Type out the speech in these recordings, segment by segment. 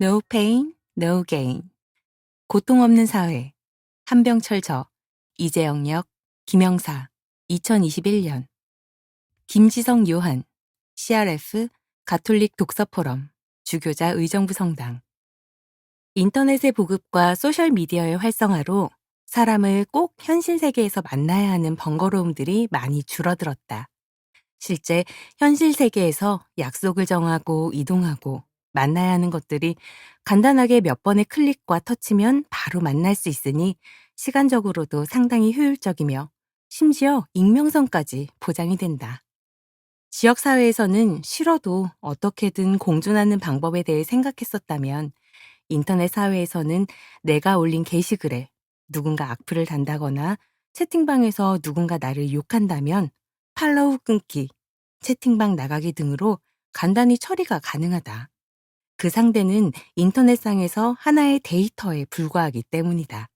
No pain, no gain. 고통 없는 사회. 한병철 저. 이재영역. 김영사. 2021년. 김지성 요한. CRF 가톨릭 독서 포럼. 주교자 의정부 성당. 인터넷의 보급과 소셜미디어의 활성화로 사람을 꼭 현실 세계에서 만나야 하는 번거로움들이 많이 줄어들었다. 실제 현실 세계에서 약속을 정하고 이동하고 만나야 하는 것들이 간단하게 몇 번의 클릭과 터치면 바로 만날 수 있으니 시간적으로도 상당히 효율적이며 심지어 익명성까지 보장이 된다. 지역사회에서는 싫어도 어떻게든 공존하는 방법에 대해 생각했었다면 인터넷 사회에서는 내가 올린 게시글에 누군가 악플을 단다거나 채팅방에서 누군가 나를 욕한다면 팔로우 끊기, 채팅방 나가기 등으로 간단히 처리가 가능하다. 그 상대는 인터넷상에서 하나의 데이터에 불과하기 때문이다.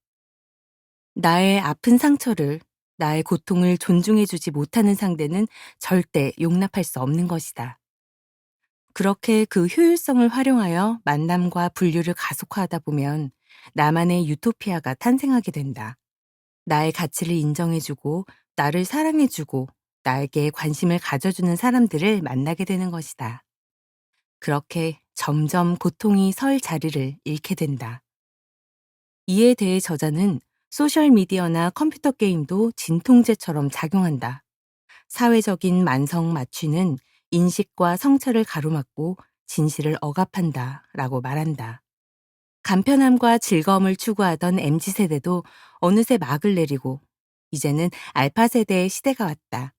나의 아픈 상처를, 나의 고통을 존중해주지 못하는 상대는 절대 용납할 수 없는 것이다. 그렇게 그 효율성을 활용하여 만남과 분류를 가속화하다 보면 나만의 유토피아가 탄생하게 된다. 나의 가치를 인정해주고, 나를 사랑해주고, 나에게 관심을 가져주는 사람들을 만나게 되는 것이다. 그렇게 점점 고통이 설 자리를 잃게 된다. 이에 대해 저자는 소셜미디어나 컴퓨터 게임도 진통제처럼 작용한다. 사회적인 만성 마취는 인식과 성찰을 가로막고 진실을 억압한다 라고 말한다. 간편함과 즐거움을 추구하던 MZ세대도 어느새 막을 내리고 이제는 알파세대의 시대가 왔다.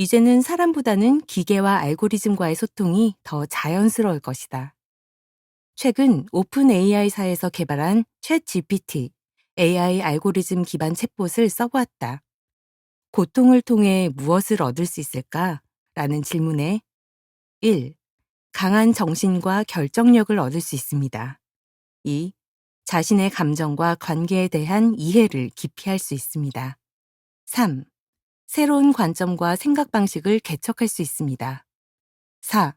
이제는 사람보다는 기계와 알고리즘과의 소통이 더 자연스러울 것이다. 최근 오픈 AI사에서 개발한 챗 GPT, AI 알고리즘 기반 챗봇을 써보았다. 고통을 통해 무엇을 얻을 수 있을까? 라는 질문에 1. 강한 정신과 결정력을 얻을 수 있습니다. 2. 자신의 감정과 관계에 대한 이해를 깊이 할 수 있습니다. 3. 새로운 관점과 생각 방식을 개척할 수 있습니다. 4.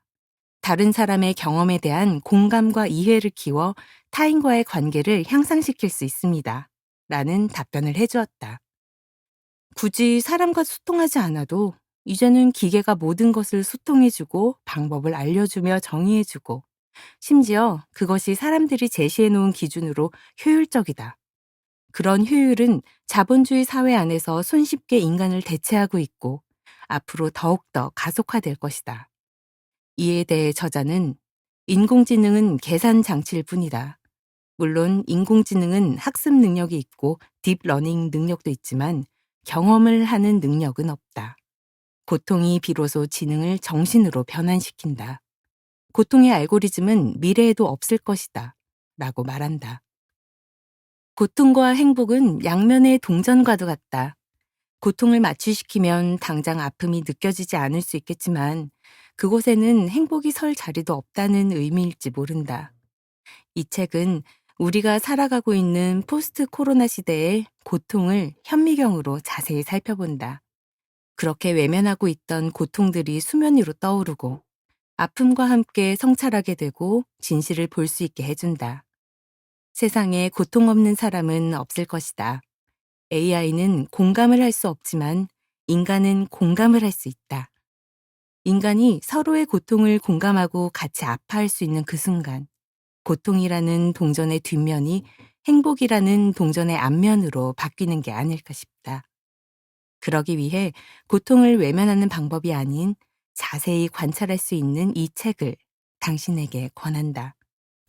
다른 사람의 경험에 대한 공감과 이해를 키워 타인과의 관계를 향상시킬 수 있습니다. 라는 답변을 해주었다. 굳이 사람과 소통하지 않아도 이제는 기계가 모든 것을 소통해주고 방법을 알려주며 정의해주고 심지어 그것이 사람들이 제시해 놓은 기준으로 효율적이다. 그런 효율은 자본주의 사회 안에서 손쉽게 인간을 대체하고 있고 앞으로 더욱더 가속화될 것이다. 이에 대해 저자는 인공지능은 계산 장치일 뿐이다. 물론 인공지능은 학습 능력이 있고 딥러닝 능력도 있지만 경험을 하는 능력은 없다. 고통이 비로소 지능을 정신으로 변환시킨다. 고통의 알고리즘은 미래에도 없을 것이다. 라고 말한다. 고통과 행복은 양면의 동전과도 같다. 고통을 마취시키면 당장 아픔이 느껴지지 않을 수 있겠지만 그곳에는 행복이 설 자리도 없다는 의미일지 모른다. 이 책은 우리가 살아가고 있는 포스트 코로나 시대의 고통을 현미경으로 자세히 살펴본다. 그렇게 외면하고 있던 고통들이 수면 위로 떠오르고 아픔과 함께 성찰하게 되고 진실을 볼 수 있게 해준다. 세상에 고통 없는 사람은 없을 것이다. AI는 공감을 할 수 없지만 인간은 공감을 할 수 있다. 인간이 서로의 고통을 공감하고 같이 아파할 수 있는 그 순간, 고통이라는 동전의 뒷면이 행복이라는 동전의 앞면으로 바뀌는 게 아닐까 싶다. 그러기 위해 고통을 외면하는 방법이 아닌 자세히 관찰할 수 있는 이 책을 당신에게 권한다.